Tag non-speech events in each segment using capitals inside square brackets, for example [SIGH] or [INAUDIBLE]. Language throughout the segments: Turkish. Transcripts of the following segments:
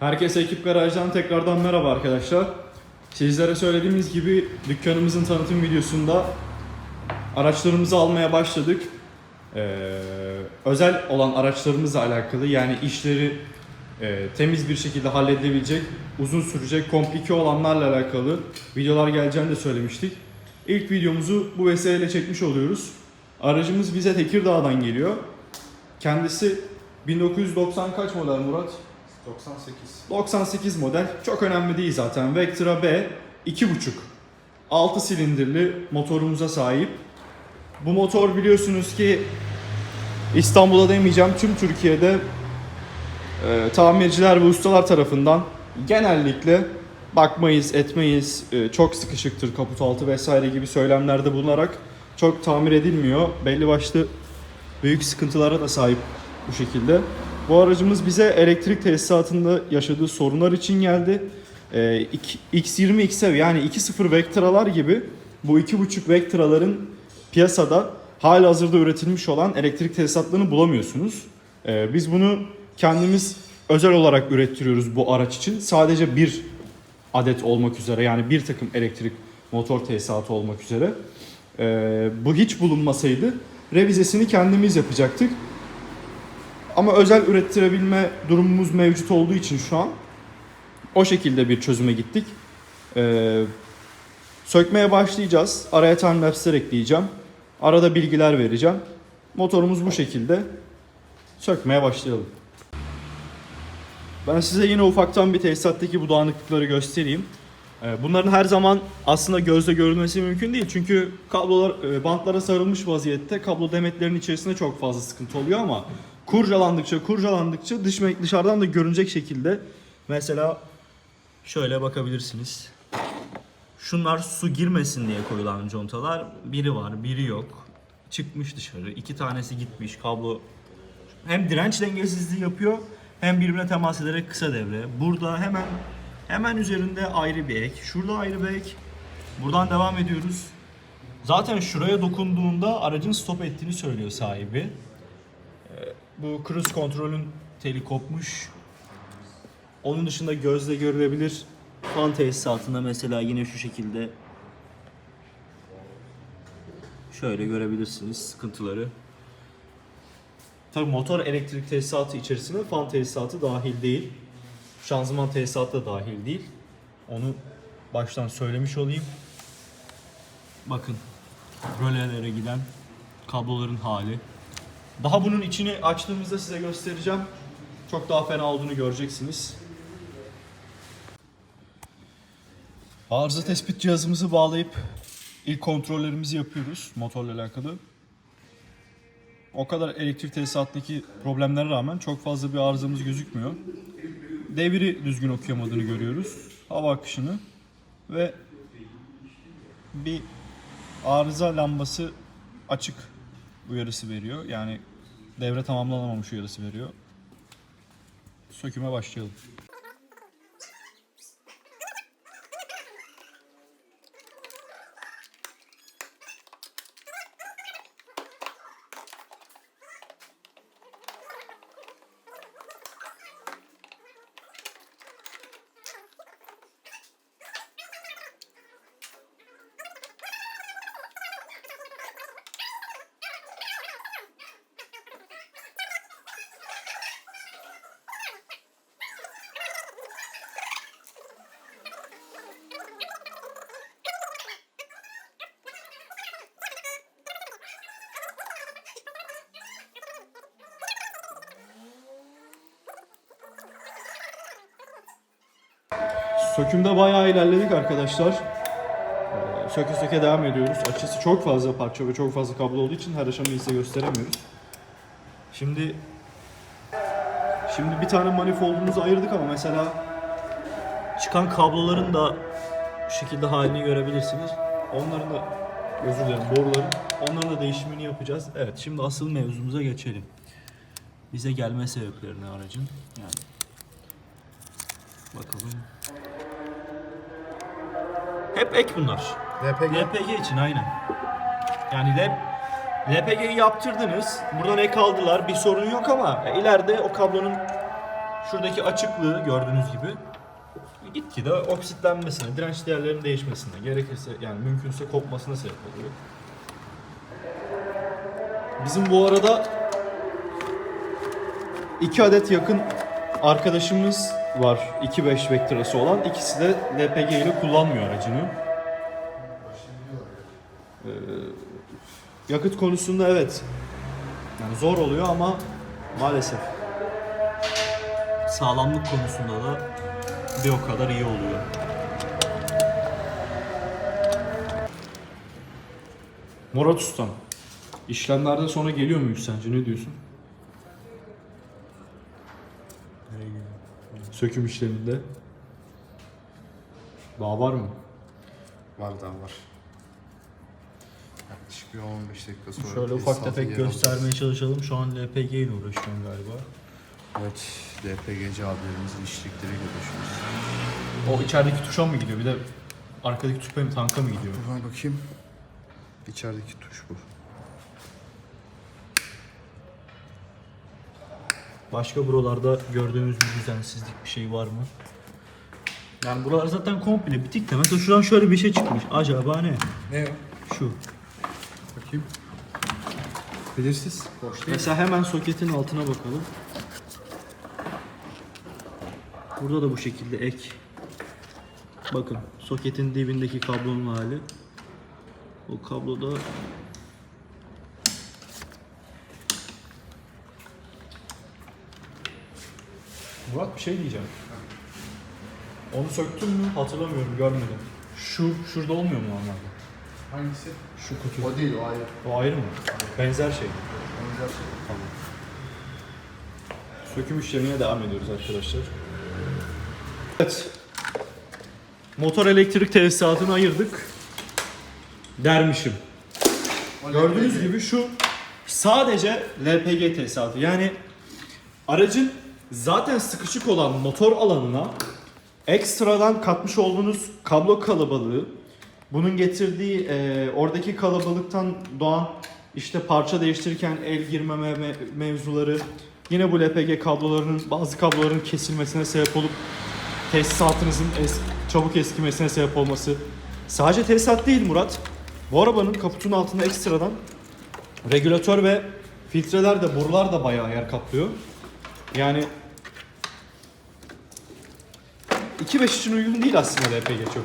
Herkese Ekip Garaj'dan tekrardan merhaba arkadaşlar. Sizlere söylediğimiz gibi dükkanımızın tanıtım videosunda araçlarımızı almaya başladık. Ee, özel olan araçlarımızla alakalı yani işleri e, temiz bir şekilde halledilebilecek, uzun sürecek, komplike olanlarla alakalı videolar geleceğini de söylemiştik. İlk videomuzu bu vesileyle çekmiş oluyoruz. Aracımız bize Tekirdağ'dan geliyor. Kendisi 1990 kaç model Murat? 98. 98 model. Çok önemli değil zaten. Vectra B 2.5 6 silindirli motorumuza sahip. Bu motor biliyorsunuz ki İstanbul'da demeyeceğim tüm Türkiye'de e, tamirciler ve ustalar tarafından genellikle bakmayız, etmeyiz, e, çok sıkışıktır kaput altı vesaire gibi söylemlerde bulunarak çok tamir edilmiyor. Belli başlı büyük sıkıntılara da sahip bu şekilde. Bu aracımız bize elektrik tesisatında yaşadığı sorunlar için geldi. Ee, iki- X20 XEV yani 2.0 Vectra'lar gibi bu 2.5 Vectra'ların piyasada hali hazırda üretilmiş olan elektrik tesisatlarını bulamıyorsunuz. Ee, biz bunu kendimiz özel olarak ürettiriyoruz bu araç için. Sadece bir adet olmak üzere yani bir takım elektrik motor tesisatı olmak üzere. Ee, bu hiç bulunmasaydı revizesini kendimiz yapacaktık. Ama özel ürettirebilme durumumuz mevcut olduğu için şu an o şekilde bir çözüme gittik. Ee, sökmeye başlayacağız. Araya timelapse'ler ekleyeceğim. Arada bilgiler vereceğim. Motorumuz bu şekilde. Sökmeye başlayalım. Ben size yine ufaktan bir tesisattaki bu dağınıklıkları göstereyim. Ee, Bunların her zaman aslında gözle görülmesi mümkün değil. Çünkü kablolar e, bantlara sarılmış vaziyette kablo demetlerinin içerisinde çok fazla sıkıntı oluyor ama kurcalandıkça kurcalandıkça dış dışarıdan da görünecek şekilde mesela şöyle bakabilirsiniz. Şunlar su girmesin diye koyulan contalar. Biri var, biri yok. Çıkmış dışarı. iki tanesi gitmiş. Kablo hem direnç dengesizliği yapıyor hem birbirine temas ederek kısa devre. Burada hemen hemen üzerinde ayrı bir ek. Şurada ayrı bir ek. Buradan devam ediyoruz. Zaten şuraya dokunduğunda aracın stop ettiğini söylüyor sahibi. Bu cruise kontrolün teli kopmuş. Onun dışında gözle görülebilir fan tesisatında mesela yine şu şekilde şöyle görebilirsiniz sıkıntıları. Tabii motor elektrik tesisatı içerisinde fan tesisatı dahil değil. Şanzıman tesisatı da dahil değil. Onu baştan söylemiş olayım. Bakın rölelere giden kabloların hali. Daha bunun içini açtığımızda size göstereceğim. Çok daha fena olduğunu göreceksiniz. Arıza tespit cihazımızı bağlayıp ilk kontrollerimizi yapıyoruz motorla alakalı. O kadar elektrik tesisatındaki problemlere rağmen çok fazla bir arızamız gözükmüyor. Devri düzgün okuyamadığını görüyoruz. Hava akışını ve bir arıza lambası açık uyarısı veriyor. Yani devre tamamlanamamış uyarısı veriyor. Söküme başlayalım. Sökümde bayağı ilerledik arkadaşlar. Ee, Söke söke devam ediyoruz. Açısı çok fazla parça ve çok fazla kablo olduğu için her aşamayı size gösteremiyoruz. Şimdi şimdi bir tane manifoldumuzu ayırdık ama mesela çıkan kabloların da şu şekilde halini görebilirsiniz. Onların da özür dilerim boruların onların da değişimini yapacağız. Evet şimdi asıl mevzumuza geçelim. Bize gelme sebeplerini aracın yani bakalım. Hep ek bunlar. LPG. LPG için aynen. Yani L- LPG'yi yaptırdınız. Buradan ek aldılar. Bir sorun yok ama ileride o kablonun Şuradaki açıklığı gördüğünüz gibi gitgide oksitlenmesine, direnç değerlerinin değişmesine, gerekirse yani mümkünse kopmasına sebep oluyor. Bizim bu arada iki adet yakın arkadaşımız var 2.5 vektorası olan. İkisi de LPG ile kullanmıyor aracını. Ee, yakıt konusunda evet yani zor oluyor ama maalesef sağlamlık konusunda da bir o kadar iyi oluyor. Murat Ustam, işlemlerde sonra geliyor muyuz sence? Ne diyorsun? Söküm işleminde. Daha var mı? Var daha var. Yaklaşık bir 15 dakika sonra. Şöyle ufak tefek göstermeye alacağız. çalışalım. Şu an LPG ile uğraşıyorum galiba. Evet, DPGC abilerimizin işçilikleriyle uğraşıyoruz. O içerideki tuşa mı gidiyor? Bir de arkadaki tuş benim tanka mı gidiyor? Buna bakayım. İçerideki tuş bu. Başka buralarda gördüğünüz bir düzensizlik bir şey var mı? Yani buralar zaten komple bitik de mesela şuradan şöyle bir şey çıkmış. Acaba ne? Ne o? Şu. Bakayım. Belirsiz. Boş değil. Mesela hemen soketin altına bakalım. Burada da bu şekilde ek. Bakın soketin dibindeki kablonun hali. O kabloda Murat bir şey diyeceğim. Onu söktün mü? Hatırlamıyorum, görmedim. Şu şurada olmuyor mu normalde? Hangisi? Şu kutu. O değil, o ayrı. O ayrı mı? Benzer şey. Benzer şey. Tamam. Söküm işlemine devam ediyoruz arkadaşlar. Evet. Motor elektrik tesisatını ayırdık. Dermişim. Gördüğünüz gibi şu sadece LPG tesisatı. Yani aracın zaten sıkışık olan motor alanına ekstradan katmış olduğunuz kablo kalabalığı, bunun getirdiği e, oradaki kalabalıktan doğan işte parça değiştirirken el girmeme me- mevzuları, yine bu LPG kablolarının bazı kabloların kesilmesine sebep olup tesisatınızın es- çabuk eskimesine sebep olması. Sadece tesisat değil Murat. Bu arabanın kaputun altında ekstradan regülatör ve filtreler de borular da bayağı yer kaplıyor. Yani 2.5 için uygun değil aslında LPG çok.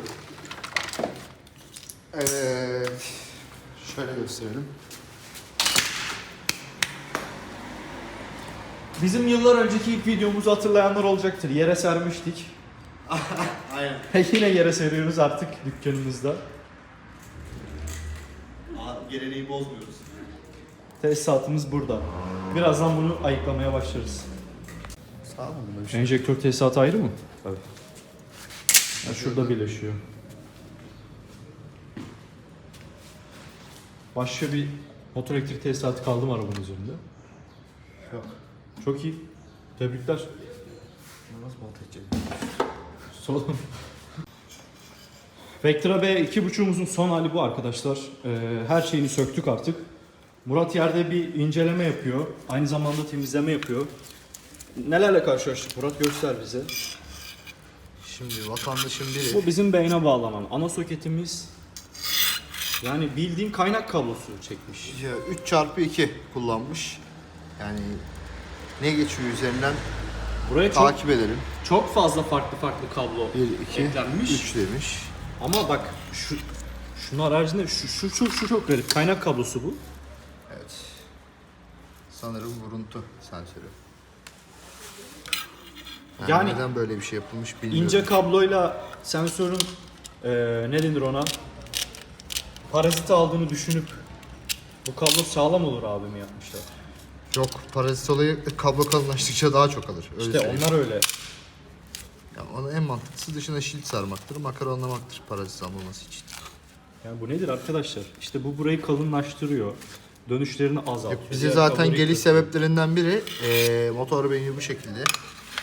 Evet. Şöyle gösterelim. Bizim yıllar önceki ilk videomuzu hatırlayanlar olacaktır. Yere sermiştik. [LAUGHS] Aynen. [LAUGHS] Yine yere seriyoruz artık dükkanımızda. Geleneği bozmuyoruz. Tesisatımız burada. Birazdan bunu ayıklamaya başlarız. Sağ mı bunda bir şey? Enjektör tesisatı ayrı mı? Evet. Ya şurada birleşiyor. Başka bir motor elektrik tesisatı kaldı mı arabanın üzerinde? Yok. Çok iyi. Tebrikler. Nasıl balta edeceğiz? Solun. Vectra B 2.5'umuzun son hali bu arkadaşlar. Ee, her şeyini söktük artık. Murat yerde bir inceleme yapıyor. Aynı zamanda temizleme yapıyor. Nelerle karşılaştık Murat göster bize. Şimdi vatandaşın biri Bu bizim beyne bağlanan ana soketimiz. Yani bildiğin kaynak kablosu çekmiş. 3 çarpı 2 kullanmış. Yani ne geçiyor üzerinden Buraya çok takip edelim. çok fazla farklı farklı kablo 1, 2, eklenmiş. 3 demiş. Ama bak şu şunun haricinde şu şu şu şu çok garip. Kaynak kablosu bu. Evet. Sanırım vuruntu sensörü. Yani, Yani- neden böyle bir şey yapılmış bilmiyorum. İnce kabloyla sensörün eee ne denir ona? Parazit aldığını düşünüp bu kablo sağlam olur abi mi yapmışlar? Yok parazit olayı kablo kalınlaştıkça daha çok alır. Öyle İşte söyleyeyim. onlar öyle. Ya onun en mantıklısı dışına şilt sarmaktır, makaronlamaktır parazit almaması için. Yani bu nedir arkadaşlar? İşte bu burayı kalınlaştırıyor. Dönüşlerini azaltıyor. Bize zaten geliş sebeplerinden biri eee motor beyni bu şekilde.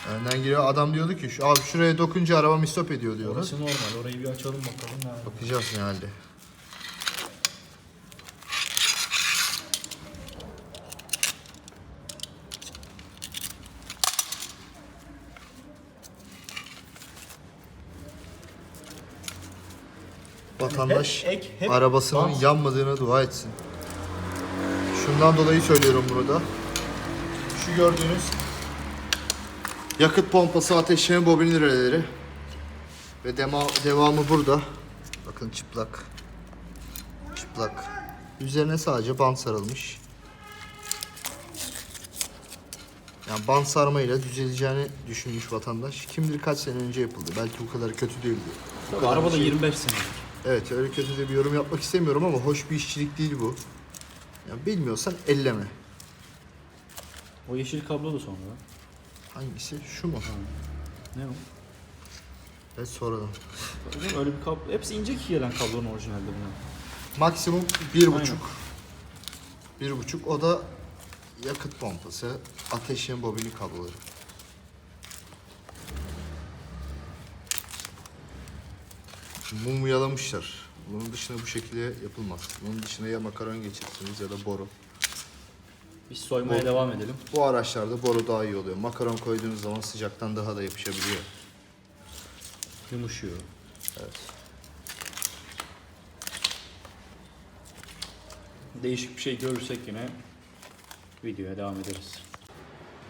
Önden giriyor. Adam diyordu ki şu abi şuraya dokunca araba mistop ediyor diyorlar. Orası normal. Orayı bir açalım bakalım. nerede. Bakacağız ne halde. Vatandaş Hep ek, hep arabasının bant. yanmadığına dua etsin. Şundan dolayı söylüyorum burada. Şu gördüğünüz yakıt pompası ateşleme bobin röleleri. Ve dema- devamı burada. Bakın çıplak. Çıplak. Üzerine sadece bant sarılmış. Yani bant sarmayla düzeleceğini düşünmüş vatandaş. Kim bilir kaç sene önce yapıldı. Belki bu kadar kötü değildi. Bu Tabii, kadar arabada şey- 25 senedir. Evet öyle kötü de bir yorum yapmak istemiyorum ama hoş bir işçilik değil bu. Yani bilmiyorsan elleme. O yeşil kablo da sonra. Hangisi? Şu mu? Ne o? Evet sonradan. Öyle, öyle bir kablo. Hepsi ince ki gelen kablonun orijinalde bunlar. Maksimum bir Aynen. buçuk. Bir buçuk. O da yakıt pompası, ateşin bobini kabloları. Mum yalamışlar. Bunun dışına bu şekilde yapılmaz. Bunun dışına ya makaron geçirsiniz ya da boru. Biz soymaya Bu- devam edelim. Bu araçlarda boru daha iyi oluyor. Makaron koyduğunuz zaman sıcaktan daha da yapışabiliyor. Yumuşuyor. Evet. Değişik bir şey görürsek yine videoya devam ederiz.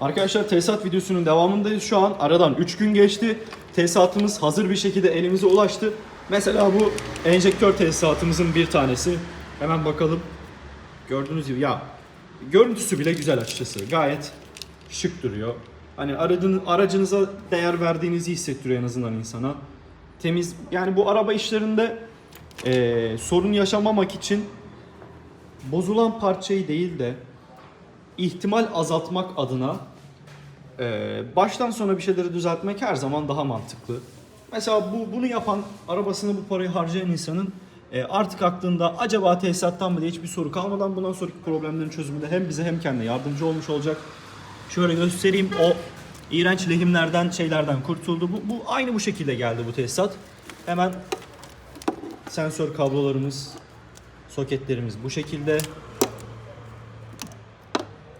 Arkadaşlar tesisat videosunun devamındayız şu an. Aradan 3 gün geçti. Tesisatımız hazır bir şekilde elimize ulaştı. Mesela bu enjektör tesisatımızın bir tanesi. Hemen bakalım. Gördüğünüz gibi ya görüntüsü bile güzel açıkçası. Gayet şık duruyor. Hani aracın, aracınıza değer verdiğinizi hissettiriyor en azından insana. Temiz yani bu araba işlerinde eee, sorun yaşamamak için bozulan parçayı değil de ihtimal azaltmak adına e, baştan sona bir şeyleri düzeltmek her zaman daha mantıklı. Mesela bu bunu yapan arabasına bu parayı harcayan insanın e, artık aklında acaba tesisattan mı diye hiçbir soru kalmadan bundan sonraki problemlerin çözümünde hem bize hem kendine yardımcı olmuş olacak. Şöyle göstereyim o iğrenç lehimlerden şeylerden kurtuldu. Bu, bu aynı bu şekilde geldi bu tesisat. Hemen sensör kablolarımız, Soketlerimiz bu şekilde.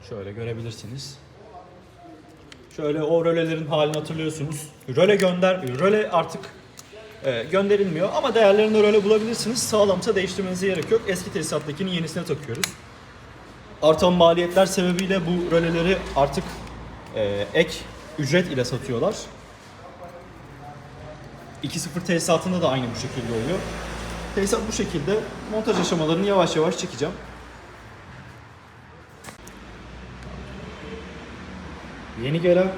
Şöyle görebilirsiniz. Şöyle o rölelerin halini hatırlıyorsunuz. Röle gönder, röle artık e, gönderilmiyor ama değerlerini röle bulabilirsiniz. Sağlamsa değiştirmenize gerek yok. Eski tesisattakinin yenisine takıyoruz. Artan maliyetler sebebiyle bu röleleri artık e, ek ücret ile satıyorlar. 2.0 tesisatında da aynı bu şekilde oluyor. Tesisat bu şekilde montaj aşamalarını yavaş yavaş çekeceğim. Yeni gelen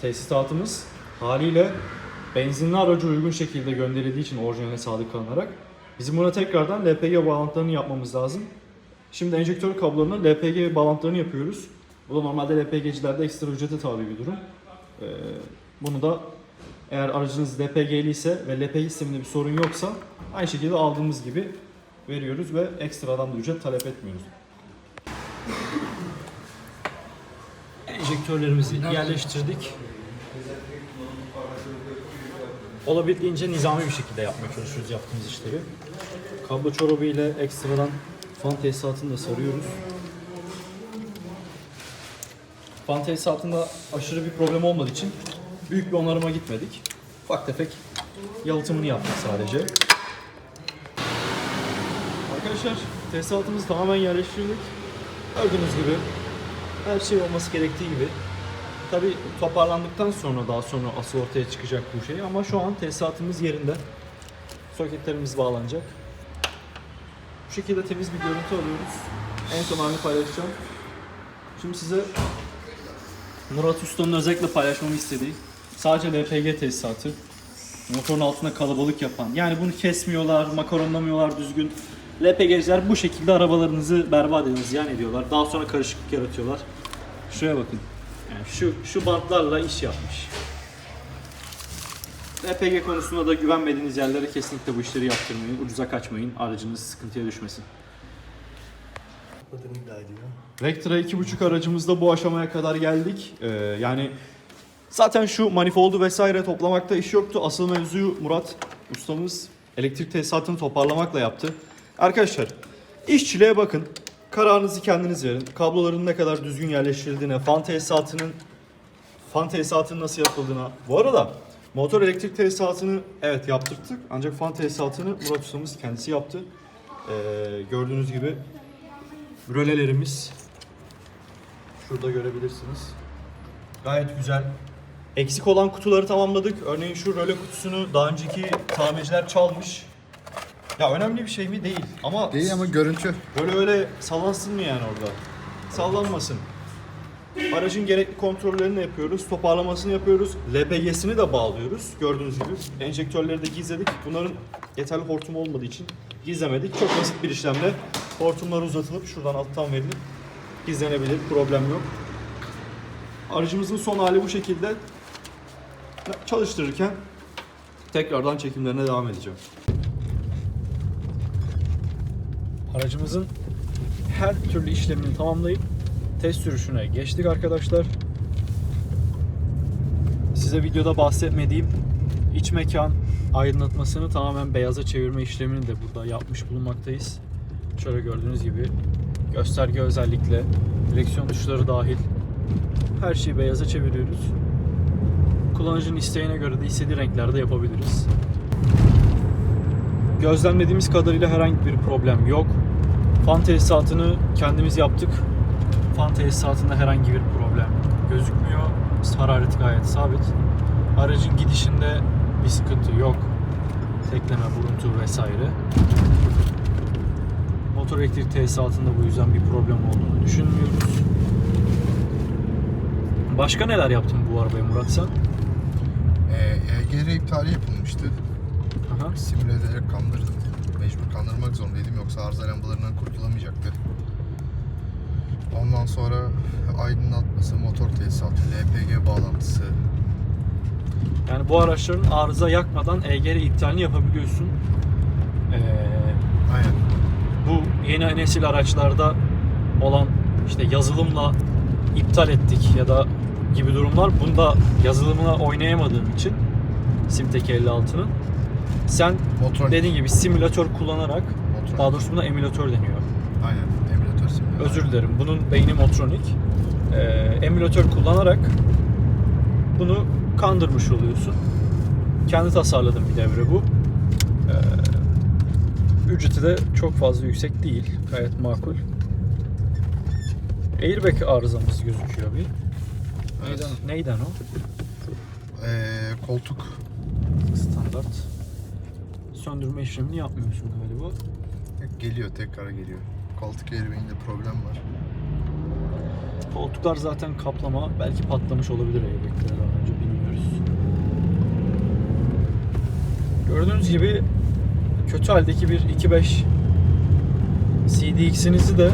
tesisatımız haliyle benzinli aracı uygun şekilde gönderildiği için orijinaline sadık kalınarak bizim buna tekrardan LPG bağlantılarını yapmamız lazım. Şimdi enjektör kablolarına LPG bağlantılarını yapıyoruz. Bu da normalde LPG'cilerde ekstra ücrete tabi bir durum. Ee, bunu da eğer aracınız LPG'li ise ve LPG sisteminde bir sorun yoksa aynı şekilde aldığımız gibi veriyoruz ve ekstradan da ücret talep etmiyoruz. Enjektörlerimizi yerleştirdik. Olabildiğince nizami bir şekilde yapmaya çalışıyoruz yaptığımız işleri. Kablo çorabı ile ekstradan fan tesisatını da sarıyoruz. Fan tesisatında aşırı bir problem olmadığı için büyük bir onarıma gitmedik. Ufak tefek yalıtımını yaptık sadece. Arkadaşlar tesisatımızı tamamen yerleştirdik. Gördüğünüz gibi her şey olması gerektiği gibi. Tabi toparlandıktan sonra daha sonra asıl ortaya çıkacak bu şey ama şu an tesisatımız yerinde. Soketlerimiz bağlanacak. Bu şekilde temiz bir görüntü alıyoruz. En son halini paylaşacağım. Şimdi size Murat Usta'nın özellikle paylaşmamı istediği sadece LPG tesisatı. Motorun altında kalabalık yapan. Yani bunu kesmiyorlar, makaronlamıyorlar düzgün. LPG'ciler bu şekilde arabalarınızı berbat ediyor, ziyan ediyorlar. Daha sonra karışıklık yaratıyorlar. Şuraya bakın. Yani şu şu bantlarla iş yapmış. LPG konusunda da güvenmediğiniz yerlere kesinlikle bu işleri yaptırmayın. Ucuza kaçmayın. Aracınız sıkıntıya düşmesin. Vectra 2.5 aracımızda bu aşamaya kadar geldik. Ee, yani zaten şu manifoldu vesaire toplamakta iş yoktu. Asıl mevzuyu Murat ustamız elektrik tesisatını toparlamakla yaptı. Arkadaşlar işçiliğe bakın. Kararınızı kendiniz verin. Kabloların ne kadar düzgün yerleştirildiğine, fan tesisatının fan tesisatının nasıl yapıldığına. Bu arada Motor elektrik tesisatını evet yaptırttık. Ancak fan tesisatını Murat ustamız kendisi yaptı. Ee, gördüğünüz gibi rölelerimiz şurada görebilirsiniz. Gayet güzel. Eksik olan kutuları tamamladık. Örneğin şu röle kutusunu daha önceki tamirciler çalmış. Ya önemli bir şey mi? Değil. Ama Değil ama görüntü. Böyle öyle sallansın mı yani orada? Sallanmasın. Aracın gerekli kontrollerini yapıyoruz, toparlamasını yapıyoruz, LPG'sini de bağlıyoruz. Gördüğünüz gibi enjektörleri de gizledik. Bunların yeterli hortum olmadığı için gizlemedik. Çok basit bir işlemle hortumlar uzatılıp şuradan alttan verilip gizlenebilir, problem yok. Aracımızın son hali bu şekilde. Çalıştırırken tekrardan çekimlerine devam edeceğim. Aracımızın her türlü işlemini tamamlayıp test sürüşüne geçtik arkadaşlar. Size videoda bahsetmediğim iç mekan aydınlatmasını tamamen beyaza çevirme işlemini de burada yapmış bulunmaktayız. Şöyle gördüğünüz gibi gösterge özellikle direksiyon tuşları dahil her şeyi beyaza çeviriyoruz. Kullanıcının isteğine göre de istediği renklerde yapabiliriz. Gözlemlediğimiz kadarıyla herhangi bir problem yok. Fan tesisatını kendimiz yaptık. Fan tesisatında herhangi bir problem gözükmüyor. Harareti gayet sabit. Aracın gidişinde bir sıkıntı yok. Tekleme, buruntu vesaire. Motor elektrik tesisatında bu yüzden bir problem olduğunu düşünmüyoruz. Başka neler yaptın bu arabaya Murat sen? Ee, EGR iptali yapılmıştı. Aha. Simüle ederek kandırdım. Mecbur kandırmak zorundaydım yoksa arıza lambalarından kurtulamayacaktı. Ondan sonra aydınlatması, motor tesisatı, LPG bağlantısı. Yani bu araçların arıza yakmadan EGR iptalini yapabiliyorsun. Ee, Aynen. bu yeni nesil araçlarda olan işte yazılımla iptal ettik ya da gibi durumlar bunda yazılımına oynayamadığım için Simtek 56'nın sen Motor. dediğin gibi simülatör kullanarak Motor. daha doğrusu buna emülatör deniyor. Aynen. Emülatör simülatör. Özür dilerim. Bunun beyni Motronic. Ee, emülatör kullanarak bunu kandırmış oluyorsun. Kendi tasarladığım bir devre bu. Ee, ücreti de çok fazla yüksek değil. Gayet makul. Airbag arızamız gözüküyor bir. Evet. Neyden, neyden o? Ee, koltuk. Standart. Söndürme işlemini yapmıyorsun galiba. Geliyor tekrar geliyor. Koltuk airbag'inde problem var. Koltuklar zaten kaplama. Belki patlamış olabilir airbag'leri daha önce bilmiyoruz. Gördüğünüz gibi kötü haldeki bir 2.5 CDX'inizi de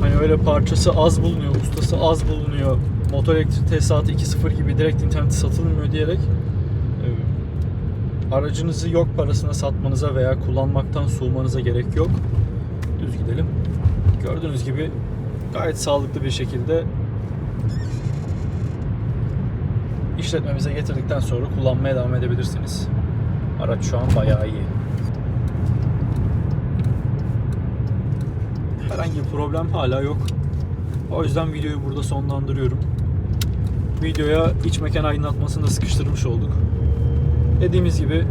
hani öyle parçası az bulunuyor, ustası az bulunuyor, motor elektrik tesisatı 2.0 gibi direkt internette satılmıyor diyerek aracınızı yok parasına satmanıza veya kullanmaktan soğumanıza gerek yok. Düz gidelim. Gördüğünüz gibi gayet sağlıklı bir şekilde işletmemize getirdikten sonra kullanmaya devam edebilirsiniz. Araç şu an bayağı iyi. Herhangi bir problem hala yok. O yüzden videoyu burada sonlandırıyorum. Videoya iç mekan aydınlatmasını da sıkıştırmış olduk. Dediğimiz gibi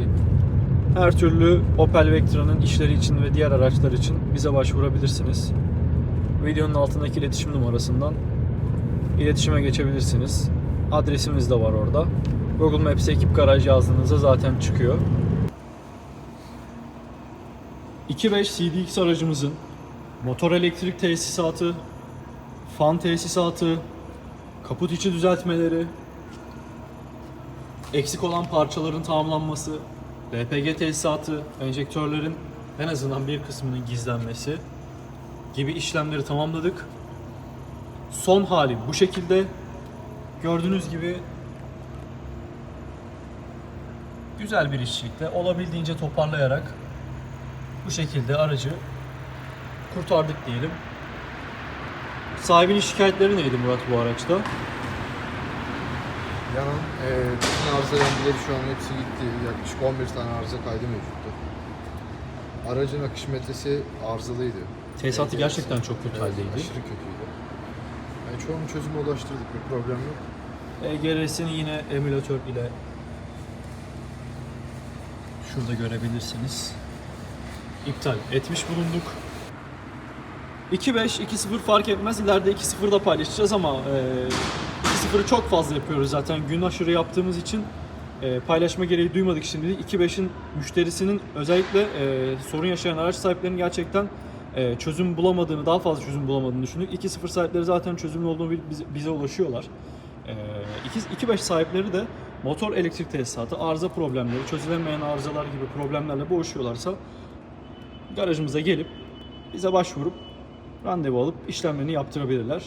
her türlü Opel Vectra'nın işleri için ve diğer araçlar için bize başvurabilirsiniz. Videonun altındaki iletişim numarasından iletişime geçebilirsiniz. Adresimiz de var orada. Google Maps'e ekip garaj yazdığınızda zaten çıkıyor. 2.5 CDX aracımızın motor elektrik tesisatı, fan tesisatı, kaput içi düzeltmeleri, eksik olan parçaların tamamlanması, LPG tesisatı, enjektörlerin en azından bir kısmının gizlenmesi gibi işlemleri tamamladık. Son hali bu şekilde. Gördüğünüz gibi güzel bir işçilikle olabildiğince toparlayarak bu şekilde aracı kurtardık diyelim. Sahibinin şikayetleri neydi Murat bu araçta? Yanan e, bütün arıza lambaları şu an hepsi gitti. Yaklaşık 11 tane arıza kaydı mevcuttu. Aracın akış metresi arızalıydı. Tesisatı Evet, gerçekten çok kötü evet, haldeydi. Aşırı kötüydü. Yani çoğunu çözüme ulaştırdık bir problem yok. EGR'sini yine emülatör ile Şurada görebilirsiniz. İptal etmiş bulunduk. 2-5, 2-0 fark etmez. İleride 2-0 da paylaşacağız ama e, 2-0'ı çok fazla yapıyoruz zaten. Gün aşırı yaptığımız için e, paylaşma gereği duymadık şimdi. 2-5'in müşterisinin özellikle e, sorun yaşayan araç sahiplerinin gerçekten e, çözüm bulamadığını, daha fazla çözüm bulamadığını düşündük. 2-0 sahipleri zaten çözümlü olduğunu bize, bize ulaşıyorlar. E, 2-5 sahipleri de motor elektrik tesisatı, arıza problemleri, çözülemeyen arızalar gibi problemlerle boğuşuyorlarsa garajımıza gelip bize başvurup randevu alıp işlemlerini yaptırabilirler.